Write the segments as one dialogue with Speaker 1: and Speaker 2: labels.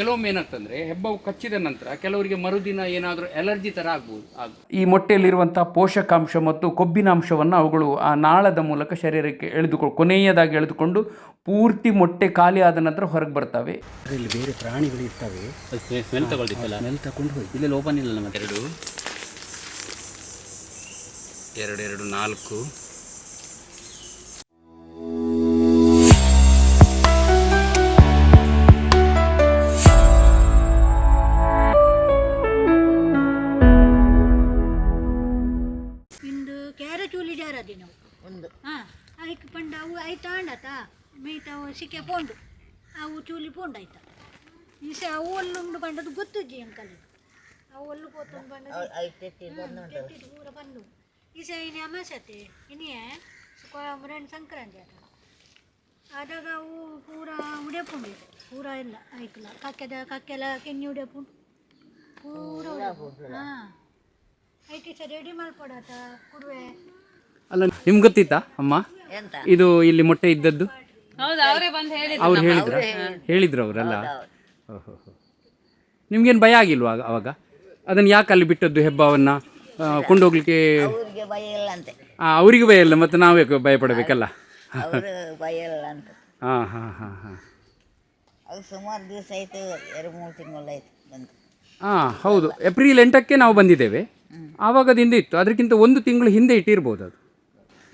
Speaker 1: ಕೆಲವೊಮ್ಮೆ ಏನಾಗ್ತಂದ್ರೆ ಹೆಬ್ಬವು ಕಚ್ಚಿದ ನಂತರ ಕೆಲವರಿಗೆ ಮರುದಿನ ಏನಾದರೂ ಎಲರ್ಜಿ ಥರ ಆಗ್ಬೋದು ಈ ಮೊಟ್ಟೆಯಲ್ಲಿರುವಂಥ ಪೋಷಕಾಂಶ ಮತ್ತು ಕೊಬ್ಬಿನಾಂಶವನ್ನು ಅವುಗಳು ಆ ನಾಳದ ಮೂಲಕ ಶರೀರಕ್ಕೆ ಎಳೆದುಕೊಂಡು ಕೊನೆಯದಾಗಿ ಎಳೆದುಕೊಂಡು ಪೂರ್ತಿ ಮೊಟ್ಟೆ ಖಾಲಿ ಆದ ನಂತರ ಹೊರಗೆ ಬರ್ತವೆ.
Speaker 2: ಅದರಲ್ಲಿ ಬೇರೆ ಪ್ರಾಣಿಗಳು ಇರ್ತವೆ.
Speaker 3: ಸ್ಮೆಲ್ ತಗೊಳ್ತಿತ್ತಲ್ಲ?
Speaker 2: ಸ್ಮೆಲ್ ತಗೊಂಡು ಹೋಗಿ
Speaker 3: ಇಲ್ಲೆಲ್ಲ ಓಪನ್ ಇಲ್ಲ ನಮ್ಮ
Speaker 1: ಎರಡು ಎರಡು ನಾಲ್ಕು.
Speaker 4: ಅಂಕಲ್ ಅವು ಒಲ್ಲು ಪಂಡ ಪೂರ ಬಂದು. ಈಸೆ ಇನಿ ಅಮಾಸತೆ ಇನಿಯೇ ಮುರಣ ಸಂಕ್ರಾಂತಿ ಆಟ ಆದಾಗ ಅವು ಪೂರ ಉಡೆಪುಂಡು ಪೂರ ಇಲ್ಲ ಐಕ್ಲ. ಕಕ್ಕೆದ ಕಕ್ಕೆಲ್ಲ ಕೆನ್ನಿ ಉಡೆಪುಂಡು ಪೂರ ಹಾಂ. ಐಟಿ ಸರ್ ರೆಡಿ ಮಾಡ್ಕೊಡಾತ ಕುಡುವೆ.
Speaker 1: ಅಲ್ಲ ನಿಮ್ಗೆ ಗೊತ್ತಿತ್ತಾ ಅಮ್ಮ? ಇದು ಇಲ್ಲಿ ಮೊಟ್ಟೆ ಇದ್ದದ್ದು? ಅವ್ರು ಹೇಳಿದ್ರು ಹೇಳಿದ್ರು. ಅವರಲ್ಲ ನಿಮ್ಗೇನು ಭಯ ಆಗಿಲ್ವಾ ಆಗ- ಅವಾಗ? ಅದನ್ನು ಯಾಕೆ ಅಲ್ಲಿ ಬಿಟ್ಟದ್ದು ಹೆಬ್ಬಾವನ್ನು? ಕೊಂಡೋಗ್ಲಿಕ್ಕೆ
Speaker 5: ಅವ್ರಿಗೆ ಭಯ ಇಲ್ಲ ಅಂತೆ.
Speaker 1: ಆ, ಅವರಿಗೆ ಭಯ ಇಲ್ಲ ಮತ್ತು ನಾವೇ ಭಯ ಪಡಬೇಕಲ್ಲ?
Speaker 5: ಅವರು ಭಯ ಇಲ್ಲ ಅಂತ.
Speaker 1: ಹಾಂ ಹಾಂ ಹಾಂ ಹಾಂ.
Speaker 5: ಅದು ಸುಮಾರು ದಿವಸ ಆಯ್ತು ಎರಡು ಮೂರು ತಿಂಗಳಾಯ್ತು ಬಂದು.
Speaker 1: ಹಾಂ ಹೌದು. ಏಪ್ರಿಲ್ ಎಂಟಕ್ಕೆ ನಾವು ಬಂದಿದ್ದೇವೆ. ಆವಾಗದಿಂದ ಇತ್ತು. ಅದಕ್ಕಿಂತ ಒಂದು ತಿಂಗಳು ಹಿಂದೆ ಇಟ್ಟಿರ್ಬೋದು ಅದು.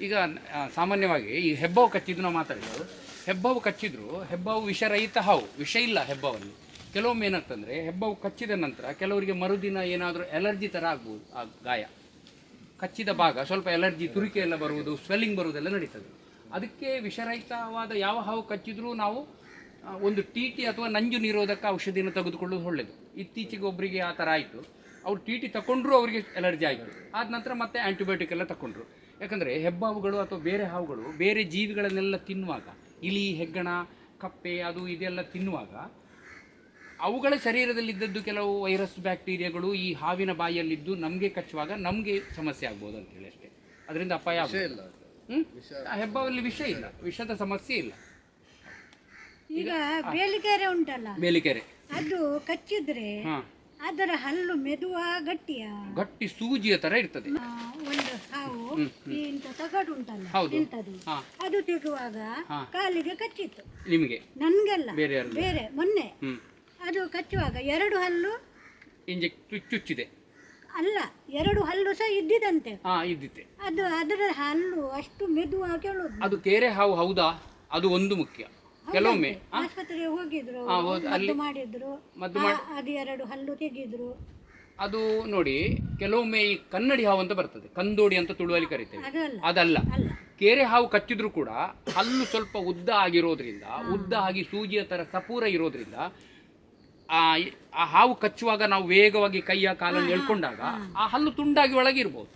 Speaker 1: ಈಗ ಆ, ಸಾಮಾನ್ಯವಾಗಿ ಈ ಹೆಬ್ಬಾವು ಕಚ್ಚಿದ್ದು ನಾವು ಮಾತಾಡಿದ್ದು. ಹೆಬ್ಬಾವು ಕಚ್ಚಿದ್ರು ಹೆಬ್ಬಾವು ವಿಷರಹಿತ ಹಾವು ವಿಷ ಇಲ್ಲ ಹೆಬ್ಬಾವಲ್ಲಿ ಕೆಲವೊಮ್ಮೆ ಏನಾಗ್ತಂದ್ರೆ, ಹೆಬ್ಬವು ಕಚ್ಚಿದ ನಂತರ ಕೆಲವರಿಗೆ ಮರುದಿನ ಏನಾದರೂ ಎಲರ್ಜಿ ಥರ ಆಗ್ಬೋದು ಆ ಗಾಯ. ಕಚ್ಚಿದ ಭಾಗ, ಸ್ವಲ್ಪ ಎಲರ್ಜಿ ತುರಿಕೆ ಎಲ್ಲ ಬರುವುದು ಸ್ವೆಲ್ಲಿಂಗ್ ಬರುವುದೆಲ್ಲ ನಡೀತದೆ. ಅದಕ್ಕೆ ವಿಷರಹಿತವಾದ ಯಾವ ಹಾವು ಕಚ್ಚಿದ್ರೂ ನಾವು ಒಂದು ಟಿ ಟಿ ಅಥವಾ ನಂಜು ನಿರೋಧಕ ಔಷಧಿಯನ್ನು ತೆಗೆದುಕೊಳ್ಳೋದು ಒಳ್ಳೆಯದು. ಇತ್ತೀಚೆಗೆ ಒಬ್ಬರಿಗೆ ಆ ಥರ ಆಯಿತು. ಅವ್ರು ಟಿ ಟಿ ತಗೊಂಡ್ರು ಅವರಿಗೆ ಎಲರ್ಜಿ ಆಯಿತು. ಆದ ನಂತರ ಮತ್ತೆ ಆ್ಯಂಟಿಬಯೋಟಿಕ್ ಎಲ್ಲ ತಗೊಂಡ್ರು ಯಾಕಂದರೆ ಹೆಬ್ಬಾವುಗಳು ಅಥವಾ ಬೇರೆ ಹಾವುಗಳು, ಬೇರೆ ಜೀವಿಗಳನ್ನೆಲ್ಲ ತಿನ್ನುವಾಗ, ಇಲಿ, ಹೆಗ್ಗಣ, ಕಪ್ಪೆ, ಅದು ಇದೆಲ್ಲ ತಿನ್ನುವಾಗ ಅವುಗಳ ಶರೀರದಲ್ಲಿದ್ದದ್ದು ಕೆಲವು ವೈರಸ್ ಬ್ಯಾಕ್ಟೀರಿಯಾಗಳು ಈ ಹಾವಿನ ಬಾಯಿಯಲ್ಲಿದ್ದು ನಮಗೆ ಕಚ್ಚುವಾಗ ನಮಗೆ ಸಮಸ್ಯೆ ಆಗ್ಬೋದು ಅಂತೇಳಿ ಅಷ್ಟೇ. ಅದರಿಂದ ಅಪಾಯ ಇಲ್ಲ ಹೆಬ್ಬಾವಲ್ಲಿ ವಿಷ ಇಲ್ಲ. ವಿಷದ ಸಮಸ್ಯೆ ಇಲ್ಲ.
Speaker 4: ಈಗ ಬೇಲಿಕೆರೆ ಉಂಟಲ್ಲ?
Speaker 1: ಬೇಲಿಕೆರೆ
Speaker 4: ಅದು ಕಚ್ಚಿದ್ರೆ ಅದರ ಹಲ್ಲು ಮೆದುವ ಗಟ್ಟಿಯ?
Speaker 1: ಗಟ್ಟಿ ಸೂಜಿಯ ತರ ಇರ್ತದೆ.
Speaker 4: ಒಂದು ಹಾವು ತಗಡು ಉಂಟಲ್ಲ. ಇಂಥದ್ದು ಅದು ತೆಗುವಾಗ ಕಾಲಿಗೆ ಕಚ್ಚಿತ್ತು.
Speaker 1: ನಿಮಗೆ?
Speaker 4: ನನ್ಗೆಲ್ಲ.
Speaker 1: ಬೇರೆ
Speaker 4: ಮೊನ್ನೆ. ಅದು ಕಚ್ಚುವಾಗ ಎರಡು ಹಲ್ಲು?
Speaker 1: ಇಂಜೆಕ್ಟ್ ಚುಚ್ಚಿದೆ.
Speaker 4: ಅಲ್ಲ ಎರಡು ಹಲ್ಲು ಸಹ ಇದ್ದಿದಂತೆ.
Speaker 1: ಹಾ ಇದ್ದಿತ್ತೆ.
Speaker 4: ಅದು ಅದರ ಹಲ್ಲು ಅಷ್ಟು ಮೆದು ಕೇಳೋದು
Speaker 1: ಅದು ಕೆರೆ ಹಾವು ಹೌದಾ? ಅದು ಒಂದು ಮುಖ್ಯ. ಕೆಲವೊಮ್ಮೆ ಆ,
Speaker 4: ಆಸ್ಪತ್ರೆಗೆ ಹೋಗಿದ್ರು
Speaker 1: ಹೌದು, ಅಲ್ಲಿ-
Speaker 4: ಮದ್ದು ಮಾಡಿದ್ರು.
Speaker 1: ಮದ್ದು
Speaker 4: ಆ, ಅದು ಎರಡು ಹಲ್ಲು ತೆಗೆದ್ರು.
Speaker 1: ಅದು ನೋಡಿ ಕೆಲವೊಮ್ಮೆ ಈ ಕನ್ನಡಿ ಹಾವು ಅಂತ ಬರ್ತದೆ. ಕಂದೋಡಿ ಅಂತ ತುಳುವಲ್ಲಿ ಕರಿತೇವೆ.
Speaker 4: ಅದಲ್ಲ.
Speaker 1: ಅದಲ್ಲ.
Speaker 4: ಅಲ್ಲ.
Speaker 1: ಕೆರೆ ಹಾವು ಕಚ್ಚಿದ್ರು ಕೂಡ ಹಲ್ಲು ಸ್ವಲ್ಪ ಉದ್ದ ಆಗಿರೋದ್ರಿಂದ ಉದ್ದ ಆಗಿ ಸೂಜಿಯ ತರ ಸಪೂರ ಇರೋದ್ರಿಂದ ಆ ಆ ಹಾವು ಕಚ್ಚುವಾಗ ನಾವು ವೇಗವಾಗಿ ಕೈಯ ಕಾಲನ್ನು ಎಳ್ಕೊಂಡಾಗ ಆ ಹಲ್ಲು ತುಂಡಾಗಿ ಒಳಗಿರ್ಬೋದು.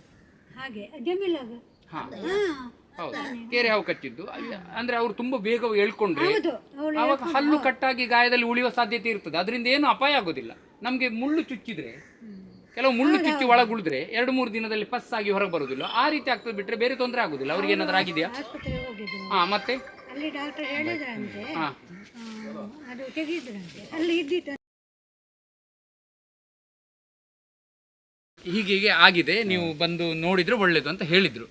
Speaker 4: ಹಾಗೆ ಜಮೀಲಾಗ
Speaker 1: ಹಾ.
Speaker 4: ಹಾ
Speaker 1: ಹೌದು. ಕೇರೆ ಹಾವು ಕಚ್ಚಿದ್ದು. ಅಲ್ಲ- ಅಂದ್ರೆ ಅವ್ರು ತುಂಬಾ ವೇಗ ಎಳ್ಕೊಂಡ್ರೆ
Speaker 4: ಹೌದು ಅವಳು
Speaker 1: ಆವಾಗ ಹಲ್ಲು ಕಟ್ಟಾಗಿ ಗಾಯದಲ್ಲಿ ಉಳಿಯುವ ಸಾಧ್ಯತೆ ಇರ್ತದೆ. ಅದರಿಂದ ಏನು ಅಪಾಯ ಆಗೋದಿಲ್ಲ. ನಮಗೆ ಮುಳ್ಳು ಚುಚ್ಚಿದ್ರೆ ಕೆಲವು ಮುಳ್ಳು ಚುಚ್ಚಿ ಒಳಗುಳಿದ್ರೆ ಎರಡು ಮೂರು ದಿನದಲ್ಲಿ ಪಸ್ ಆಗಿ ಹೊರಗೆ ಬರುವುದಿಲ್ಲ ಆ ರೀತಿ ಆಗ್ತದೆ ಬಿಟ್ರೆ ಬೇರೆ ತೊಂದರೆ ಆಗುದಿಲ್ಲ. ಅವ್ರಿಗೆ ಏನಾದ್ರು ಆಗಿದೆಯಾ?
Speaker 4: ಆಸ್ಪತ್ರೆಗೆ ಹೋಗಿದ್ರು
Speaker 1: ಹಾ ಮತ್ತೆ?
Speaker 4: ಅಲ್ಲಿ ಡಾಕ್ಟರ್ ಹೇಳಿದ್ರಂತೆ
Speaker 1: ಹಾ.
Speaker 4: ಆ, ಅದು ತೆಗೆದ್ರಂತೆ. ಅಲ್ಲಿ ಇದ್ದಿತ್ತು
Speaker 1: ಹೀಗೆ ಹೀಗೆ ಆಗಿದೆ ನೀವು ಬಂದು ನೋಡಿದ್ರೆ ಒಳ್ಳೇದು ಅಂತ ಹೇಳಿದ್ರು.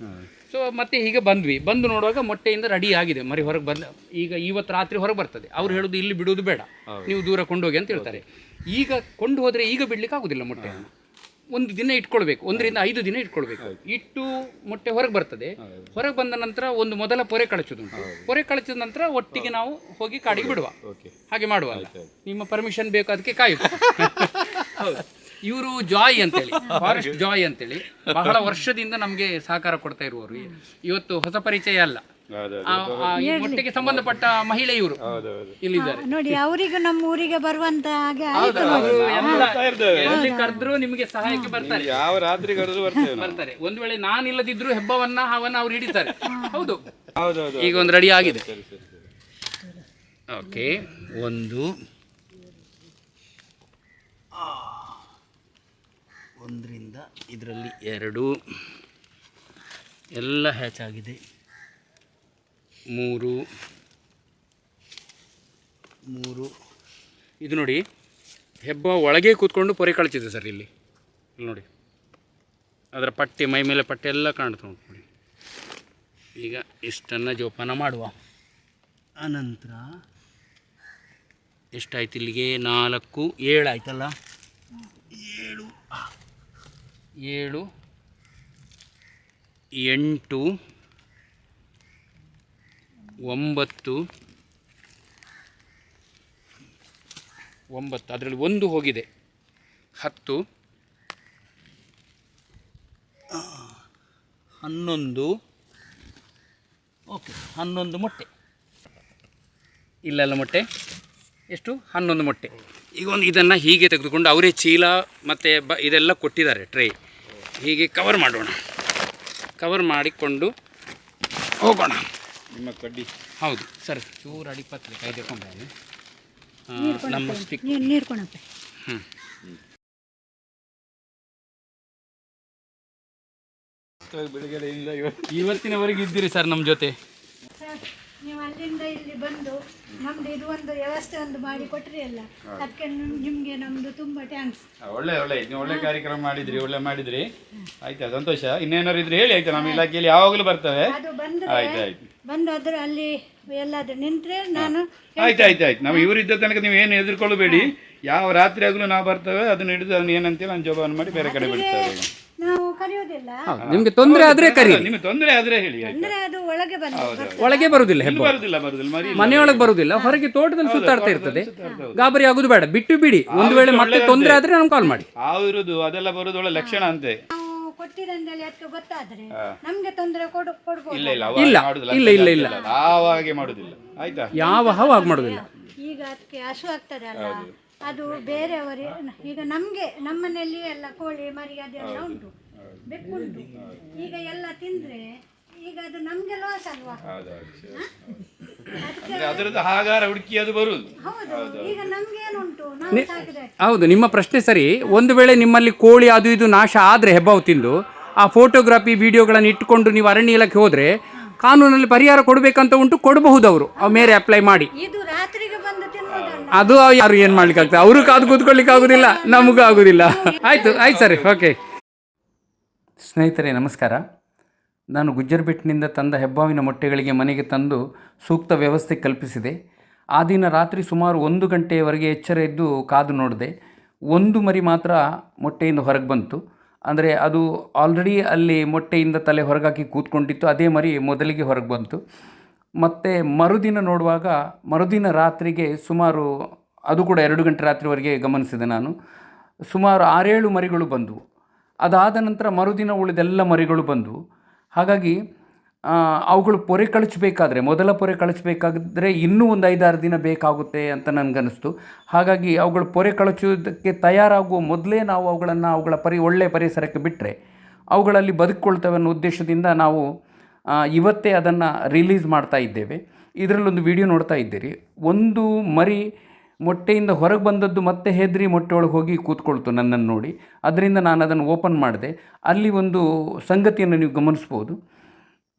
Speaker 1: ಸೊ ಮತ್ತೆ ಹೀಗೆ ಬಂದ್ವಿ. ಬಂದು ನೋಡುವಾಗ ಮೊಟ್ಟೆಯಿಂದ ರೆಡಿ ಆಗಿದೆ. ಮರಿ ಹೊರಗೆ ಬಂದ ಈಗ ಇವತ್ತು ರಾತ್ರಿ ಹೊರಗೆ ಬರ್ತದೆ. ಅವ್ರು ಹೇಳೋದು ಇಲ್ಲಿ ಬಿಡುವುದು ಬೇಡ. ನೀವು ದೂರ ಕೊಂಡೋಗಿ ಅಂತ ಹೇಳ್ತಾರೆ. ಈಗ ಕೊಂಡು ಹೋದರೆ ಈಗ ಬಿಡ್ಲಿಕ್ಕೆ ಆಗುದಿಲ್ಲ ಮೊಟ್ಟೆಯನ್ನು ಒಂದು ದಿನ ಇಟ್ಕೊಳ್ಬೇಕು. ಒಂದರಿಂದ ಐದು ದಿನ ಇಟ್ಕೊಳ್ಬೇಕು. ಇಟ್ಟು ಮೊಟ್ಟೆ ಹೊರಗೆ ಬರ್ತದೆ. ಹೊರಗೆ ಬಂದ ನಂತರ ಒಂದು ಮೊದಲ ಪೊರೆ ಕಳಚುದುಂಟು. ಪೊರೆ ಕಳಚಿದ ನಂತರ ಒಟ್ಟಿಗೆ ನಾವು ಹೋಗಿ ಕಾಡಿಗೆ ಬಿಡುವ. ಹಾಗೆ ಮಾಡುವ ನಿಮ್ಮ ಪರ್ಮಿಷನ್ ಬೇಕು ಅದಕ್ಕೆ ಕಾಯುತ್ತೆ ಹೌದು. ಇವರು ಜಾಯ್ ಅಂತೇಳಿ ಫಾರೆಸ್ಟ್ ಜಾಯ್ ಅಂತೇಳಿ ಬಹಳ ವರ್ಷದಿಂದ ನಮಗೆ ಸಹಕಾರ ಕೊಡ್ತಾ ಇರುವವರು. ಇವತ್ತು ಹೊಸ ಪರಿಚಯ ಅಲ್ಲ. ಮೊಟ್ಟೆಗೆ ಸಂಬಂಧಪಟ್ಟ ಮಹಿಳೆ ಇವರು ಇಲ್ಲಿದ್ದಾರೆ.
Speaker 4: ನೋಡಿ ಅವರಿಗೂ ನಮ್ಮ ಊರಿಗೆ ಬರುವಂತ ಹಾಗೆ
Speaker 1: ಎಲ್ಲಿ ಕರೆದ್ರು ನಿಮಗೆ ಸಹಾಯಕ್ಕೆ ಬರ್ತಾರೆ.
Speaker 6: ಯಾವ ರಾತ್ರಿ ಕರೆದ್ರು ಬರ್ತೇವೆ
Speaker 1: ಬರ್ತಾರೆ. ಒಂದ್ ವೇಳೆ ನಾನಿಲ್ಲದಿದ್ರು ಹೆಬ್ಬವನ್ನ ಹಾವನ್ನ ಅವ್ರು ಹಿಡಿತಾರೆ. ಹೌದು. ಈಗ ಒಂದು ರೆಡಿ ಆಗಿದೆ. ಓಕೆ ಒಂದು. ಆ. ಒಂದರಿಂದ ಇದರಲ್ಲಿ ಎರಡು. ಎಲ್ಲ ಹ್ಯಾಚ್ ಆಗಿದೆ. ಮೂರು. ಮೂರು. ಇದು ನೋಡಿ, ಹೆಬ್ಬ ಒಳಗೆ ಕೂತ್ಕೊಂಡು ಪೊರೆ ಕಳಿಸಿದೆ ಸರ್ ಇಲ್ಲಿ. ಇಲ್ಲಿ ನೋಡಿ. ಅದರ ಪಟ್ಟಿ, ಮೈ ಮೇಲೆ ಪಟ್ಟಿ ಎಲ್ಲ ಕಾಣ್ತಾ ನೋಡಿ. ಈಗ ಇಷ್ಟನ್ನು ಜೋಪಾನ ಮಾಡುವ. ಅನಂತರ ಎಷ್ಟಾಯ್ತು ಇಲ್ಲಿಗೆ? ನಾಲ್ಕು, ಏಳು ಆಯ್ತಲ್ಲ? ಏಳು. ಏಳು, ಎಂಟು, ಒಂಬತ್ತು ಒಂಬತ್ತು. ಅದರಲ್ಲಿ ಒಂದು ಹೋಗಿದೆ. ಹತ್ತು, ಹನ್ನೊಂದು. ಓಕೆ, ಹನ್ನೊಂದು ಮೊಟ್ಟೆ. ಇಲ್ಲೆಲ್ಲ ಮೊಟ್ಟೆ? ಎಷ್ಟು? ಹನ್ನೊಂದು ಮೊಟ್ಟೆ. ಈಗ ಒಂದು ಇದನ್ನು ಹೀಗೆ ತೆಗೆದುಕೊಂಡು ಅವರೇ ಚೀಲ ಮತ್ತು ಬ ಇದೆಲ್ಲ ಕೊಟ್ಟಿದ್ದಾರೆ ಟ್ರೈ. ಹೀಗೆ ಕವರ್ ಮಾಡೋಣ. ಕವರ್ ಮಾಡಿಕೊಂಡು ಹೋಗೋಣ.
Speaker 6: ನಿಮ್ಮ ಕಡ್ಡಿ.
Speaker 1: ಹೌದು ಸರ್ ಚೂರು ಅಡಿಪತ್ರೆ ಕೈ ತಗೊಂಡ್ಬನ್ನಿ ನಮ್ಮ ಸ್ಟಿಕ್
Speaker 4: ನೀರು ನೀರು ಕೊಣಪ್ಪ
Speaker 1: ಹ್ಞೂ ಇವತ್ತಿನವರೆಗೆ ಇದ್ದೀರಿ ಸರ್ ನಮ್ಮ ಜೊತೆ.
Speaker 4: ಸರ್ ನೀವು ಅಲ್ಲಿಂದ ಇಲ್ಲಿ ಬಂದು ನಮ್ದು ಇದು ಒಂದು ವ್ಯವಸ್ಥೆ ಒಂದು ಮಾಡಿ ಕೊಟ್ರಿ ಅಲ್ಲ? ಅದಕ್ಕೆ ನಿಮಗೆ ನಮ್ದು ತುಂಬಾ ಥ್ಯಾಂಕ್ಸ್
Speaker 6: ಒಳ್ಳೆ ಒಳ್ಳೆ. ನೀವು ಒಳ್ಳೆ ಕಾರ್ಯಕ್ರಮ ಮಾಡಿದ್ರಿ ಒಳ್ಳೆ ಮಾಡಿದ್ರಿ. ಆಯ್ತಾ ಸಂತೋಷ? ಇನ್ನೇನಾದ್ರು ಇದ್ರೆ ಹೇಳಿ ಆಯ್ತಾ ನಮ್ಮ ಇಲಾಖೆಯಲ್ಲಿ ಯಾವಾಗಲೂ ಬರ್ತವೆ.
Speaker 4: ಅದು ಬಂದ್ರೆ
Speaker 6: ಆಯ್ತು ಆಯ್ತು.
Speaker 4: ಬಂದು ಅದ್ರ ಅಲ್ಲಿ ಎಲ್ಲಾದ್ರೂ ನಿಂತ್ರೆ ನಾನು
Speaker 6: ಆಯ್ತು ಆಯ್ತು ಆಯ್ತು. ನಾವು ಇವರಿದ್ದ ತನಕ ನೀವು ಏನು ಎದುರ್ಕೊಳ್ಳಬೇಡಿ. ಯಾವ ರಾತ್ರಿ ಆಗಲೂ ನಾವು ಬರ್ತೇವೆ ಅದನ್ನ ಹಿಡಿದು ಅದನ್ನ ಏನಂತೇಳಿ ನಾನು ಜೋಬಾನ್ ಮಾಡಿ ಬೇರೆ ಕಡೆ ಬಿಡ್ತೇವೆ.
Speaker 4: ನಾವು ಕರೆಯೋದಿಲ್ಲ
Speaker 1: ನಿಮಗೆ ತೊಂದರೆ ಆದ್ರೆ ಕರಿ
Speaker 6: ನಿಮಗೆ ತೊಂದರೆ ಆದ್ರೆ ಹೇಳಿ ಆಯ್ತು?
Speaker 4: ಅಂದ್ರೆ ಅದು ಒಳಗೆ ಬಂದು
Speaker 1: ಒಳಗೆ ಬರುವುದಿಲ್ಲ ಹೆಬ್ಬ
Speaker 6: ಬರುದಿಲ್ಲ ಬರುದಿಲ್ಲ ಮರಿ
Speaker 1: ಮನೆಯೊಳಗೆ ಬರುವುದಿಲ್ಲ ಹೊರಗೆ ತೋಟದಲ್ಲಿ ಸುತ್ತಾಡ್ತಾ ಇರ್ತದೆ. ಗಾಬರಿ ಆಗುದು ಬೇಡ ಬಿಟ್ಟು ಬಿಡಿ. ಒಂದು ವೇಳೆ ಮತ್ತೆ ತೊಂದರೆ ಆದ್ರೆ ನಮ್ಗೆ ಕಾಲ್ ಮಾಡಿ.
Speaker 6: ಹಾವು ಇರುದು ಅದೆಲ್ಲ ಬರುದು ಒಳ್ಳೆ ಲಕ್ಷಣ ಅಂತೆ.
Speaker 4: ನಾವು ಕೊಟ್ಟಿರಂದೇಳಿ ಅದಕ್ಕೆ ಗೊತ್ತಾದ್ರೆ ನಮ್ಗೆ ತೊಂದರೆ ಕೊಡು ಕೊಡ್ಬೋದು.
Speaker 6: ಇಲ್ಲ ಇಲ್ಲ
Speaker 1: ಇಲ್ಲ,
Speaker 6: ಮಾಡುದಿಲ್ಲ
Speaker 1: ಇಲ್ಲ, ಇಲ್ಲ, ಇಲ್ಲ.
Speaker 6: ಆವಾಗೆ ಮಾಡುದಿಲ್ಲ. ಆಯ್ತಾ?
Speaker 1: ಯಾವ ಹಾವು ಆಗ ಮಾಡೋದಿಲ್ಲ.
Speaker 4: ಈಗ ಅದಕ್ಕೆ ಹಸು ಆಗ್ತದೆ ಅಲ್ಲ ಅದು ಬೇರೆಯವರೇ ಈಗ ನಮ್ಗೆ ನಮ್ಮನೆಯಲ್ಲಿ ಎಲ್ಲ ಕೋಳಿ ಮರಿ ಅದೆಲ್ಲ ಉಂಟು. ಬೆಕ್ಕುಂಟು. ಈಗ ಎಲ್ಲ ತಿಂದ್ರೆ ಈಗ ಅದು ನಮ್ಗೆ ಲಾಸ್ ಅಲ್ವಾ?
Speaker 6: ಅದರದ್ದು ಆಹಾರ ಹುಡುಕಿ ಅದು ಬರುದು.
Speaker 4: ಹೌದು ಈಗ ನಮ್ಗೆ ಏನುಂಟು ನಾವು ಸಾಕಿದ್ರೆ.
Speaker 1: ಹೌದು ನಿಮ್ಮ ಪ್ರಶ್ನೆ ಸರಿ. ಒಂದು ವೇಳೆ ನಿಮ್ಮಲ್ಲಿ ಕೋಳಿ ಅದು ಇದು ನಾಶ ಆದರೆ ಹೆಬ್ಬಾವು ತಿಂದು ಆ ಫೋಟೋಗ್ರಾಫಿ ವಿಡಿಯೋಗಳನ್ನು ಇಟ್ಟುಕೊಂಡು ನೀವು ಅರಣ್ಯ ಇಲಾಖೆ ಹೋದ್ರೆ ಕಾನೂನಲ್ಲಿ ಪರಿಹಾರ ಕೊಡಬೇಕಂತ ಉಂಟು ಕೊಡಬಹುದು ಅವರು ಅವ್ ಮೇಲೆ ಅಪ್ಲೈ ಮಾಡಿ.
Speaker 4: ಇದು ರಾತ್ರಿಗೆ
Speaker 1: ಅದು ಯಾರು ಏನು ಮಾಡ್ಲಿಕ್ಕೆ ಆಗ್ತದೆ ಅವರು ಕಾದು ಕೂತ್ಕೊಳ್ಳಿಕ್ಕೆ ಆಗುದಿಲ್ಲ, ನಮಗೂ ಆಗುದಿಲ್ಲ. ಆಯ್ತು ಆಯ್ತು ಸರಿ, ಓಕೆ. ಸ್ನೇಹಿತರೆ, ನಮಸ್ಕಾರ. ನಾನು ಗುಜ್ಜರ್ಬೆಟ್ಟಿನಿಂದ ತಂದ ಹೆಬ್ಬಾವಿನ ಮೊಟ್ಟೆಗಳಿಗೆ ಮನೆಗೆ ತಂದು ಸೂಕ್ತ ವ್ಯವಸ್ಥೆ ಕಲ್ಪಿಸಿದೆ. ಆ ದಿನ ರಾತ್ರಿ ಸುಮಾರು ಒಂದು ಗಂಟೆಯವರೆಗೆ ಎಚ್ಚರ ಇದ್ದು ಕಾದು ನೋಡಿದೆ. ಒಂದು ಮರಿ ಮಾತ್ರ ಮೊಟ್ಟೆಯಿಂದ ಹೊರಗೆ ಬಂತು. ಅಂದರೆ ಅದು ಆಲ್ರೆಡಿ ಅಲ್ಲಿ ಮೊಟ್ಟೆಯಿಂದ ತಲೆ ಹೊರಗಾಕಿ ಕೂತ್ಕೊಂಡಿತ್ತು, ಅದೇ ಮರಿ ಮೊದಲಿಗೆ ಹೊರಗೆ ಬಂತು. ಮತ್ತು ಮರುದಿನ ನೋಡುವಾಗ ಮರುದಿನ ರಾತ್ರಿಗೆ ಸುಮಾರು, ಅದು ಕೂಡ ಎರಡು ಗಂಟೆ ರಾತ್ರಿವರೆಗೆ ಗಮನಿಸಿದೆ ನಾನು, ಸುಮಾರು ಆರೇಳು ಮರಿಗಳು ಬಂದವು. ಅದಾದ ನಂತರ ಮರುದಿನ ಉಳಿದೆಲ್ಲ ಮರಿಗಳು ಬಂದವು. ಹಾಗಾಗಿ ಅವುಗಳು ಪೊರೆ ಕಳಚಬೇಕಾದ್ರೆ, ಮೊದಲ ಪೊರೆ ಕಳಚಬೇಕಾದ್ರೆ ಇನ್ನೂ ಒಂದು ಐದಾರು ದಿನ ಬೇಕಾಗುತ್ತೆ ಅಂತ ನನಗನ್ನಿಸ್ತು. ಹಾಗಾಗಿ ಅವುಗಳು ಪೊರೆ ಕಳಚುವುದಕ್ಕೆ ತಯಾರಾಗುವ ಮೊದಲೇ ನಾವು ಅವುಗಳನ್ನು ಅವುಗಳ ಪರಿ ಒಳ್ಳೆಯ ಪರಿಸರಕ್ಕೆ ಬಿಟ್ಟರೆ ಅವುಗಳಲ್ಲಿ ಬದುಕೊಳ್ತವೆ ಅನ್ನೋ ಉದ್ದೇಶದಿಂದ ನಾವು ಇವತ್ತೇ ಅದನ್ನು ರಿಲೀಸ್ ಮಾಡ್ತಾ ಇದ್ದೇವೆ. ಇದರಲ್ಲೊಂದು ವಿಡಿಯೋ ನೋಡ್ತಾ ಇದ್ದೀರಿ. ಒಂದು ಮರಿ ಮೊಟ್ಟೆಯಿಂದ ಹೊರಗೆ ಬಂದದ್ದು ಮತ್ತೆ ಹೆದರಿ ಮೊಟ್ಟೆ ಒಳಗೆ ಹೋಗಿ ಕೂತ್ಕೊಳ್ತು ನನ್ನನ್ನು ನೋಡಿ. ಅದರಿಂದ ನಾನು ಅದನ್ನು ಓಪನ್ ಮಾಡಿದೆ. ಅಲ್ಲಿ ಒಂದು ಸಂಗತಿಯನ್ನು ನೀವು ಗಮನಿಸ್ಬೋದು.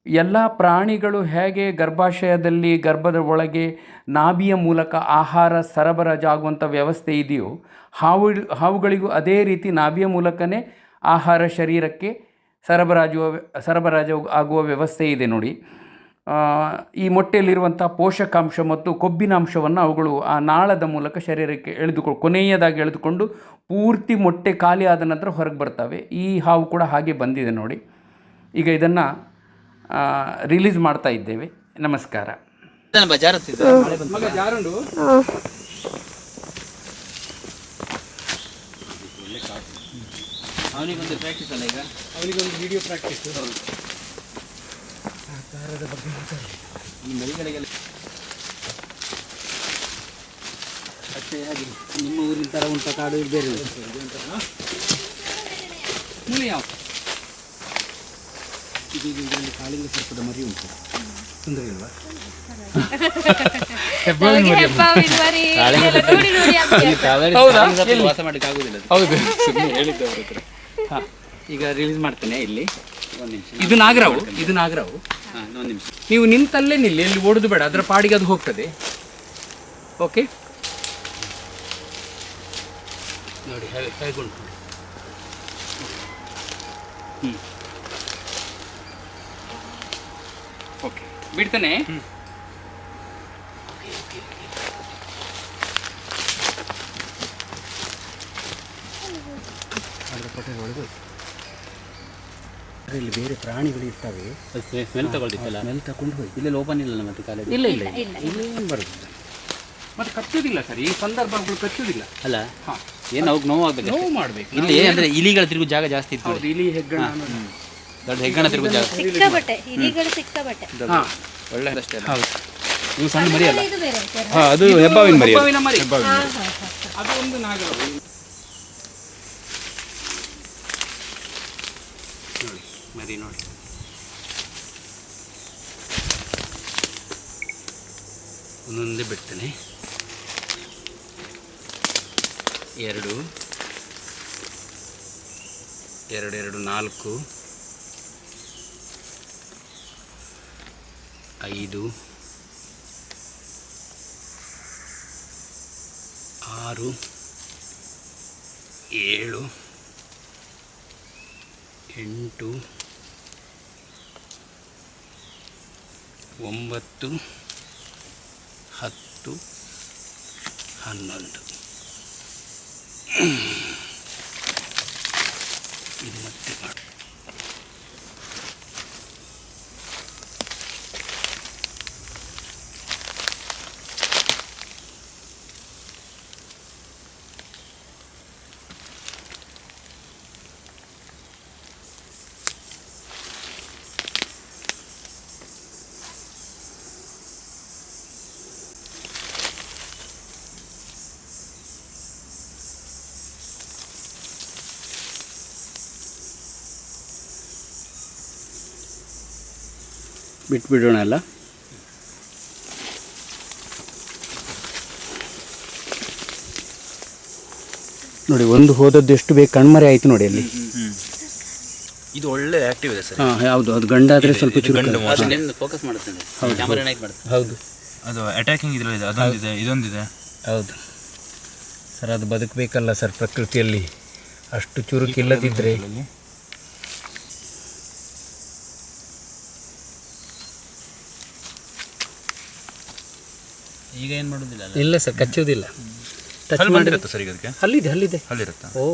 Speaker 1: ಎಲ್ಲ ಪ್ರಾಣಿಗಳು ಹೇಗೆ ಗರ್ಭಾಶಯದಲ್ಲಿ, ಗರ್ಭದ ಒಳಗೆ ನಾಭಿಯ ಮೂಲಕ ಆಹಾರ ಸರಬರಾಜು ಆಗುವಂಥ ವ್ಯವಸ್ಥೆ ಇದೆಯೋ ಹಾವು, ಹಾವುಗಳಿಗೂ ಅದೇ ರೀತಿ ನಾಭಿಯ ಮೂಲಕನೇ ಆಹಾರ ಶರೀರಕ್ಕೆ ಸರಬರಾಜು ಸರಬರಾಜು ಆಗುವ ವ್ಯವಸ್ಥೆ ಇದೆ ನೋಡಿ. ಆ, ಈ ಮೊಟ್ಟೆಯಲ್ಲಿರುವಂಥ ಪೋಷಕಾಂಶ ಮತ್ತು ಕೊಬ್ಬಿನಾಂಶವನ್ನು ಅವುಗಳು ಆ ನಾಳದ ಮೂಲಕ ಶರೀರಕ್ಕೆ ಎಳೆದುಕೊ ಕೊನೆಯದಾಗಿ ಎಳೆದುಕೊಂಡು ಪೂರ್ತಿ ಮೊಟ್ಟೆ ಖಾಲಿ ಆದ ನಂತರ ಹೊರಗೆ ಬರ್ತವೆ. ಈ ಹಾವು ಕೂಡ ಹಾಗೆ ಬಂದಿದೆ ನೋಡಿ. ಈಗ ಇದನ್ನು ರಿಲೀಸ್ ಮಾಡ್ತಾ ಇದ್ದೇವೆ. ನಮಸ್ಕಾರ.
Speaker 3: ಅವನಿಗೊಂದು ಪ್ರಾಕ್ಟೀಸ್ ಅಲ್ಲ ಈಗ?
Speaker 1: ಅವನಿಗೊಂದು ವಿಡಿಯೋ ಪ್ರಾಕ್ಟೀಸ್
Speaker 3: ಈ ಮರಿಗಳಿಗೆಲ್ಲ ಅಷ್ಟೇ ಹಾಗೆ. ನಿಮ್ಮ ಊರಿನ ಥರ ಉಂಟ ಕಾಡು ಇದು ಬೇರೆ
Speaker 1: ಮುಳಿ ಯಾವ
Speaker 3: ಇದು ಇದು ಇದರಲ್ಲಿ ಕಾಲಿಗೆ ಸರ್ಪದ ಮರಿ ಉಂಟು. ತೊಂದರೆ ಇಲ್ವಾ?
Speaker 1: ಹೌದಾ?
Speaker 3: ವಾಸ ಅವ್ರ ಹತ್ರ.
Speaker 1: ಹಾಂ. ಈಗ ರಿಲೀಸ್ ಮಾಡ್ತೇನೆ ಇಲ್ಲಿ. ಒಂದು ನಿಮಿಷ. ಇದು ನಾಗರಾವು ಇದು ನಾಗರಾವು.
Speaker 3: ಹಾಂ ಒಂದು ನಿಮಿಷ.
Speaker 1: ನೀವು ನಿಂತಲ್ಲೇ ನಿಲ್ಲಿ ಎಲ್ಲಿ ಓಡುದು ಬೇಡ ಅದರ ಪಾಡಿಗೆ ಅದು ಹೋಗ್ತದೆ. ಓಕೆ ನೋಡಿ ಹೇಗೆ ಹ್ಞೂ ಓಕೆ ಬಿಡ್ತಾನೆ.
Speaker 2: ಅದರಲ್ಲಿ ಬೇರೆ ಪ್ರಾಣಿಗಳು ಇರ್ತವೆ.
Speaker 3: ಸ್ಮೆಲ್ ತಗೊಳ್ತಿತ್ತಲ್ಲ?
Speaker 2: ಸ್ಮೆಲ್ ತಗೊಂಡು ಹೋಗಿ
Speaker 3: ಇಲ್ಲೆಲ್ಲ ಓಪನ್ ಇಲ್ಲ ಮತ್ತೆ ಕಾಲೇಜ್.
Speaker 1: ಇಲ್ಲ ಇಲ್ಲ
Speaker 2: ಇಲ್ಲಿ ಏನು ಬರುತ್ತೆ
Speaker 1: ಮತ್ತೆ ಕಚ್ಚೋದಿಲ್ಲ ಸರ್ ಈ ಸಂದರ್ಭಗಳು ಕಚ್ಚೋದಿಲ್ಲ.
Speaker 3: ಅಲ್ಲ
Speaker 1: ಹಾಂ.
Speaker 3: ಏನು ಅವ್ರಿಗೆ ನೋವು ಆಗ್ಬೇಕು
Speaker 1: ನೋವು ಮಾಡಬೇಕು.
Speaker 3: ಇಲ್ಲಿ ಏನಂದ್ರೆ ಇಲಿಗಳ ತಿರುಗು ಜಾಗ ಜಾಸ್ತಿ ಇತ್ತು
Speaker 1: ಇಲಿ ಹೆಗ್ಗಣ
Speaker 3: ದೊಡ್ಡ ಹೆಗ್ಗಣ ತಿರುಗು ಜಾಗ.
Speaker 4: ಸಿಕ್ಕಾಬಟ್ಟೆ ಇಲಿಗಳು ಸಿಕ್ಕಾಬಟ್ಟೆ.
Speaker 1: ಹಾಂ.
Speaker 3: ಒಳ್ಳೆ ಅಷ್ಟೇ
Speaker 1: ಹೌದು.
Speaker 3: ಇದು ಸಣ್ಣ ಮರಿ ಅಲ್ಲ?
Speaker 6: ಹಾ ಅದು ಹೆಬ್ಬಾವಿನ ಮರಿ.
Speaker 1: ಹೆಬ್ಬಾವಿನ ಮರಿ. ಅದು ಒಂದು ನಾಗರ ನೋಡಿ ಮರಿ ನೋಡಿ ಒಂದೊಂದೇ ಬಿಡ್ತೇನೆ. ಎರಡು. ಎರಡು ಎರಡು ನಾಲ್ಕು. ಐದು. ಆರು. ಏಳು. ಎಂಟು. ಒಂಬತ್ತು ಹತ್ತು ಹನ್ನೊಂದು ಇದು ಮತ್ತೆ ಮಾಡಿ ಬಿಟ್ಬಿಡೋಣ ಅಲ್ಲ ನೋಡಿ ಒಂದು ಹೋದದ್ದು ಎಷ್ಟು ಬೇಕು ಕಣ್ಮರೆ ಆಯ್ತು ನೋಡಿ ಅಲ್ಲಿ.
Speaker 7: ಇದು ಒಳ್ಳೆ ಆಕ್ಟಿವ್ ಇದೆ ಸರ್.
Speaker 1: ಹಾಂ ಹೌದು ಅದು ಗಂಡ ಆದರೆ ಸ್ವಲ್ಪ ಚುರುಕು
Speaker 3: ಫೋಕಸ್ ಮಾಡುತ್ತೆ
Speaker 1: ಹೌದು.
Speaker 7: ಅದು ಅಟ್ಯಾಕಿಂಗ್ ಇದ್ರಲ್ಲಿ ಇದೆ ಅದೊಂದಿದೆ ಇದೊಂದಿದೆ.
Speaker 1: ಹೌದು. ಸರ್ ಅದು ಬದುಕಬೇಕಲ್ಲ ಸರ್ ಪ್ರಕೃತಿಯಲ್ಲಿ. ಅಷ್ಟು ಚುರುಕಿಲ್ಲದಿದ್ದರೆ
Speaker 3: ಈಗ ಏನು ಮಾಡೋದಿಲ್ಲ
Speaker 1: ಇಲ್ಲ ಸರ್ ಕಚ್ಚೋದಿಲ್ಲ ಟಚ್
Speaker 7: ಬಂದಿರುತ್ತಾ ಸರ್ ಈಗ ಅದಕ್ಕೆ?
Speaker 1: ಅಲ್ಲಿದೆ ಅಲ್ಲಿದೆ.
Speaker 7: ಅಲ್ಲಿರುತ್ತೆ?
Speaker 1: ಓ.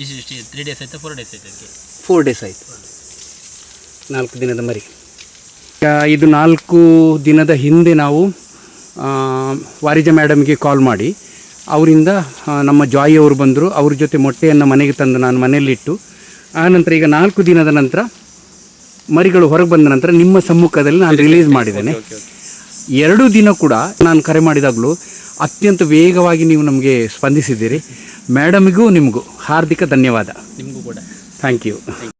Speaker 3: ಇಷ್ಟು ತ್ರೀ ಡೇಸ್ ಆಯ್ತಾ ಫೋರ್ ಡೇಸ್ ಆಯ್ತಾ ಅದಕ್ಕೆ?
Speaker 1: ಫೋರ್ ಡೇಸ್ ಆಯಿತು. ನಾಲ್ಕು ದಿನದ ಮರಿ. ಈಗ ಇದು ನಾಲ್ಕು ದಿನದ ಹಿಂದೆ ನಾವು ಆ, ವಾರಿಜ ಮೇಡಮ್ಗೆ ಕಾಲ್ ಮಾಡಿ. ಅವರಿಂದ ನಮ್ಮ ಜಾಯಿ ಅವರು ಬಂದರು. ಅವ್ರ ಜೊತೆ ಮೊಟ್ಟೆಯನ್ನು ಮನೆಗೆ ತಂದು ನಾನು ಮನೆಯಲ್ಲಿಟ್ಟು ಆನಂತರ ಈಗ ನಾಲ್ಕು ದಿನದ ನಂತರ ಮರಿಗಳು ಹೊರಗೆ ಬಂದ ನಂತರ ನಿಮ್ಮ ಸಮ್ಮುಖದಲ್ಲಿ ನಾನು ರಿಲೀಸ್ ಮಾಡಿದ್ದೇನೆ. ಎರಡು ದಿನ ಕೂಡ ನಾನು ಕರೆ ಮಾಡಿದಾಗಲೂ ಅತ್ಯಂತ ವೇಗವಾಗಿ ನೀವು ನಮಗೆ ಸ್ಪಂದಿಸಿದ್ದೀರಿ. ಮೇಡಮಿಗೂ ನಿಮಗೂ ಹಾರ್ದಿಕ ಧನ್ಯವಾದ.
Speaker 3: ನಿಮಗೂ ಕೂಡ.
Speaker 1: Thank you